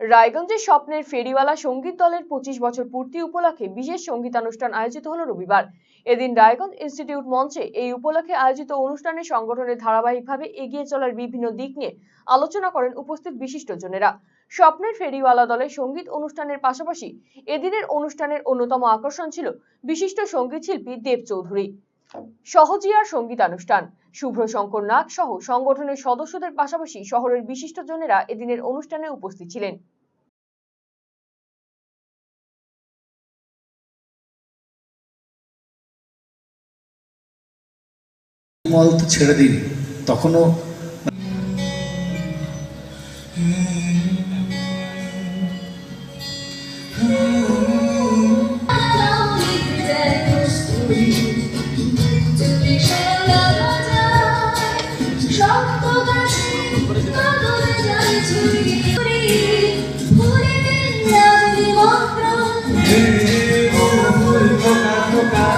রায়গঞ্জের স্বপ্নের ফেরিওয়ালা সংগীত দলের পঁচিশ বছর পূর্তি উপলক্ষে বিশেষ সঙ্গীতানুষ্ঠান আয়োজিত হলো রবিবার। এদিন রায়গঞ্জ ইনস্টিটিউট মঞ্চে এই উপলক্ষে আয়োজিত অনুষ্ঠানে সংগঠনের ধারাবাহিকভাবে এগিয়ে চলার বিভিন্ন দিক নিয়ে আলোচনা করেন উপস্থিত বিশিষ্টজনেরা। স্বপ্নের ফেরিওয়ালা দলের সংগীত অনুষ্ঠানের পাশাপাশি এদিনের অনুষ্ঠানের অন্যতম আকর্ষণ ছিল বিশিষ্ট সংগীত শিল্পী দেব চৌধুরী। সহজিয়ার সঙ্গীতানুষ্ঠান। শুভ্র শঙ্কর নাগ সহ সংগঠনের সদস্যদের পাশাপাশি শহরের বিশিষ্টজনেরা এদিনের অনুষ্ঠানে উপস্থিত ছিলেন। ছেড়ে দিন, তখনও শক্ত গাছে কাঁদরে যায়